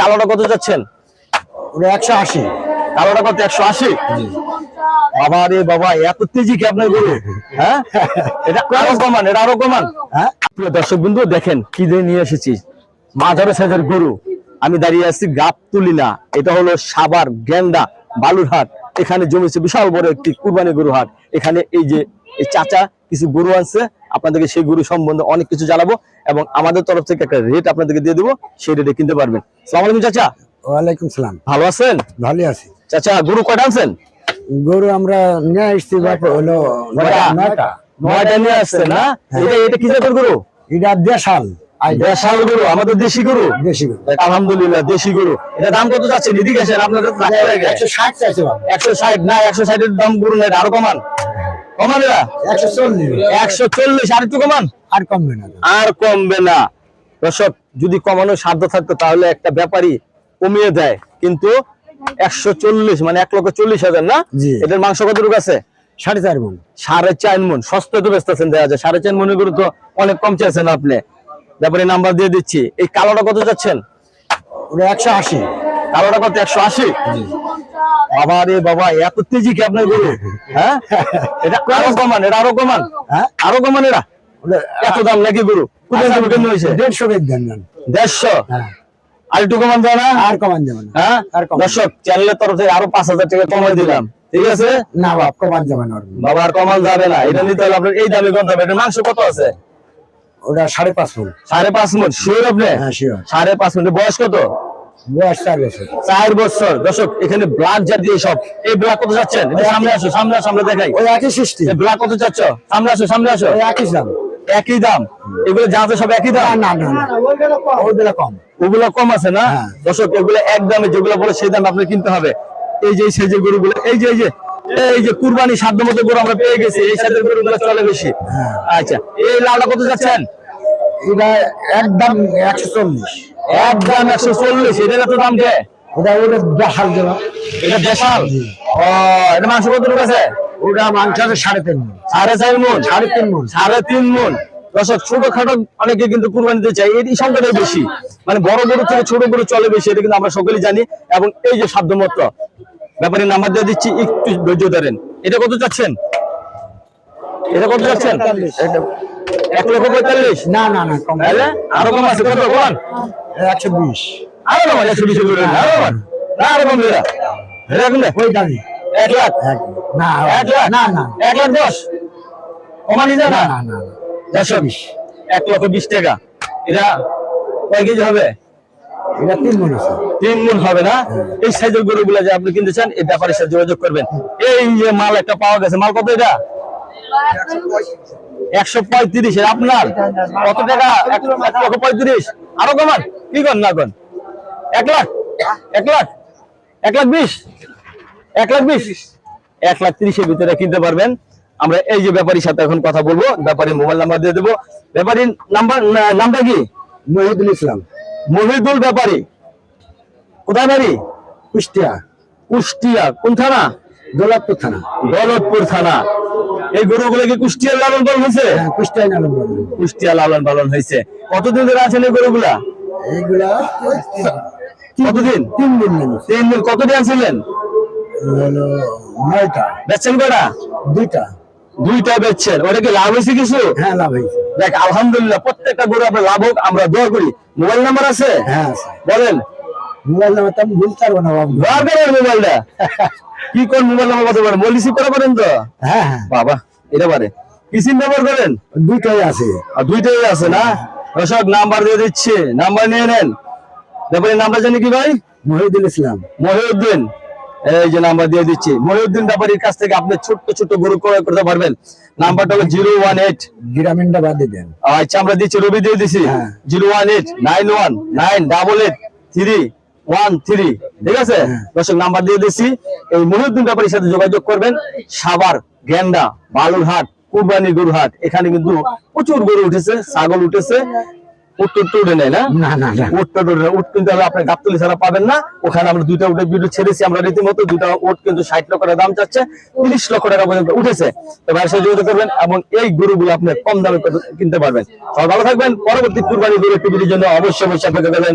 কালোটা কত যাচ্ছেন? ওটা একশো আশি। কালোটা কত? একশো আশি? বাবা রে বাবা এত তেজি কি আপনার গরু? হ্যাঁ? এটা আরও কমান এটা আরও কমান। হ্যাঁ? দর্শক বন্ধু দেখেন কি দিয়ে নিয়ে এসেছি। মাঝারে সাইজের গরু। আমি দাঁড়িয়ে আছি গাপ তুলি না এটা হলো সাবার গেন্দা বালুরহাট। এখানে জমেছে বিশাল বড় একটি কুরবানি গরু হাট। এখানে এই যে এই চাচা কিছু গরু আছে আপনাদেরকে সেই গরু সম্বন্ধে অনেক কিছু জানাব এবং আমাদের তরফ থেকে একটা রেট আপনাদেরকে দিয়ে দেবো সেই রেটে কিনতে পারবেন। সালাম আলাইকুম চাচা। ওয়ালাইকুম সালাম। ভালো আছেন? ভালোই আছি। চাচা গরু কয়টা আনছেন? গরু আমরা নিয়ে আসছি হলো নয়টা? নয়টা। নয়টা নিয়ে আসছেন না? এটা এটা কি জাতের গরু? এটা দেশাল। আই দেশাল গরু আমাদের দেশি গরু? দেশি গরু। আলহামদুলিল্লাহ দেশি গরু। এটা দাম কত যাচ্ছে? আসেন আপনাদের একশো ষাট চাইছে একশো ষাট না একশো ষাটের দাম গরু আরও কমান। কমান একশো চল্লিশ। আর একটু কমান? আর কমবে না। আর কমবে না। দর্শক যদি কমানোর সাধ্য থাকতো তাহলে একটা ব্যাপারী কমিয়ে দেয়। কিন্তু একশো চল্লিশ মানে এক লক্ষ চল্লিশ হাজার না। এটার মাংস কতটুকু আছে? সাড়ে চার মন। সাড়ে চার মন। সস্তা তো বেচতেছেন দেখা যায়। সাড়ে চার তো অনেক কম চাইছেন আপনি। ব্যাপারে নাম্বার দিয়ে দিচ্ছি। এই কালোটা কত যাচ্ছেন? ওটা একশো আশি। কালোটা কত? একশো আশি? বাবা রে বাবা এত তেজি কি আপনার গরু। হ্যাঁ? এটা আরও কমান এটা আরও কমান। হ্যাঁ? আরও কমান এত দাম নাকি গরু? কোথায় থেকে কেন হয়েছে? দেড়শো বেদ দেন না দেড়শো? আর একটু কমান দেয় না। আর কমান যাবে না। হ্যাঁ? দর্শক চ্যানেলের তরফ থেকে আরও পাঁচ হাজার টাকা কমাই দিলাম। ঠিক আছে? না বাপ কমান যাবে না ওর। বাবা আর কমান যাবে না। এটা নিতে হলে আপনার এই দামে কত এটা মাংস কত আছে? ওটা সাড়ে পাঁচ মন সাড়ে পাঁচ মিনিট শিওর আপনি? হ্যাঁ শিওর সাড়ে পাঁচ মিনিট বয়স কত? বয়স চার বছর। চার বছর। দর্শক এখানে ব্লাড জাতীয় সব। এই ব্লাড কত যাচ্ছেন সামনে আসো সামনে আমরা দেখাই। ওই একই সৃষ্টি। ব্লাড কত চাচ্ছ সামনে আসো সামনে আসো। একই দাম। একই দাম। এগুলো যাতে সব একই দাম? না না কম। ওগুলো কম আছে না? হ্যাঁ। দর্শক এগুলো এক দামে যেগুলো বলে সেই দাম আপনি কিনতে হবে। এই যে এই সাইজের গরুগুলো এই যে এই যে এই যে কুরবানি সাধ্য মতো গরু আমরা পেয়ে গেছি এই সাইজের গরুগুলো চলে বেশি। হ্যাঁ। আচ্ছা এই লালটা কত যাচ্ছেন? এটা একদম একশো চল্লিশ। এক দাম একশো চল্লিশ এটার এত দাম কে ওটা ওটা দেখাল দেওয়া এটা দেশাল? ও এটা মাংস কত রূপ আছে? ওটা মাংস আছে সাড়ে তিন মণ। সাড়ে চার মন সাড়ে তিন মণ। সাড়ে তিন মন দর্শক ছোটখাটো অনেকে কিন্তু কুরবানি দিতে চাই এই সংখ্যাটাই বেশি। মানে বড় গরু থেকে ছোট গরু চলে বেশি এটা কিন্তু আমরা সকলেই জানি। এবং এই যে সাধ্যমত ব্যাপারে নাম্বার দিয়ে দিচ্ছি একটু ধৈর্য ধরেন। এটা কত চাচ্ছেন? এটা কত চাচ্ছেন? এক লক্ষ পঁয়তাল্লিশ? না না না কম তাহলে আরও কম আছে কত? বল। একশো বিশ। আরও কম একশো বিশ আরও না আরও কম এরকম না। এক লাখ। না এক লাখ? না না। এক লাখ দশ? কমানি না। না না না একশো বিশ। এক লক্ষ বিশ টাকা। এটা কয় কেজি হবে? এটা তিন মন আছে। তিন মন হবে না? এই সাইজের গরুগুলা যে আপনি কিনতে চান এই ব্যাপারের সাথে যোগাযোগ করবেন। এই যে মাল একটা পাওয়া গেছে মাল কত এটা? একশো পঁয়ত্রিশ আপনার? কত টাকা? এক লক্ষ পঁয়ত্রিশ। আরও কমান। কি কর না কন এক লাখ? এক লাখ? এক লাখ বিশ? এক লাখ বিশ? এক লাখ ত্রিশের ভিতরে কিনতে পারবেন। আমরা এই যে ব্যাপারীর সাথে এখন কথা বলব ব্যাপারীর মোবাইল নাম্বার দিয়ে দেবো। ব্যাপারীর নাম্বার নামটা কি? মহিদুল ইসলাম। মহিদুল ব্যাপারী। কোথায় বাড়ি? কুষ্টিয়া। কুষ্টিয়া। কোন থানা? দৌলতপুর থানা। দৌলতপুর থানা। এই গরুগুলো কি কুষ্টিয়ার লালন পালন হয়েছে? হ্যাঁ কুষ্টিয়ায় নাম কুষ্টিয়া লালন পালন হয়েছে। কতদিন ধরে আছেন এই গরুগুলা? এইগুলা কতদিন? তিন দিন তিন দিন। কতদিন আছিলেন নয়টা। বেচছেন দুইটা। দুইটা বেচছেন। ওটা কি লাভ হয়েছে কিছু? হ্যাঁ লাভ হয়েছে। দেখ আলহামদুলিল্লাহ প্রত্যেকটা গরু আপনার লাভ হোক আমরা দোয়া করি। মোবাইল নাম্বার আছে? হ্যাঁ বলেন। মোবাইল আমি বলতে পারব না বাবু। মোবাইলটা। কি কোন মোবাইল নাম্বার পারেন মলিসি করে পারেন তো? হ্যাঁ হ্যাঁ। বাবা এটা পারে। কি সিম ব্যবহার করেন? দুইটাই আছে। আর দুইটাই আছে না? দর্শক নাম্বার দিয়ে দিচ্ছি। নাম্বার নিয়ে নেন। নাম্বার জানি কি ভাই? ইসলাম। মহিউদ্দিন। এই যে নাম্বার দিয়ে দিচ্ছি। মহিউদ্দিন ব্যাপারীর কাছ থেকে আপনি ছোট্ট ছোট্ট গরু ক্রয় করতে পারবেন। নাম্বারটা হলো জিরো ওয়ান এইট। গ্রামীণটা বাদ দিয়ে দেন। আচ্ছা আমরা দিচ্ছি রবি দিয়ে দিচ্ছি হ্যাঁ। Zero one eight nine one nine double eight three. One three ঠিক আছে? হ্যাঁ। দর্শক নাম্বার দিয়ে দিচ্ছি এই মহিউদ্দিন ব্যাপারীর সাথে যোগাযোগ করবেন। সাবার গেন্ডা বালুরহাট কুরবানি গরুহাট এখানে কিন্তু প্রচুর গরু উঠেছে ছাগল উঠেছে। তিরিশ লক্ষ টাকা পর্যন্ত উঠেছে। যোগাযোগ করবেন এবং এই গরুগুলো আপনি কম দামে কিনতে পারবেন। ভালো থাকবেন। পরবর্তী কুরবানি গরু জন্য অবশ্যই অবশ্যই আপনাকে দেবেন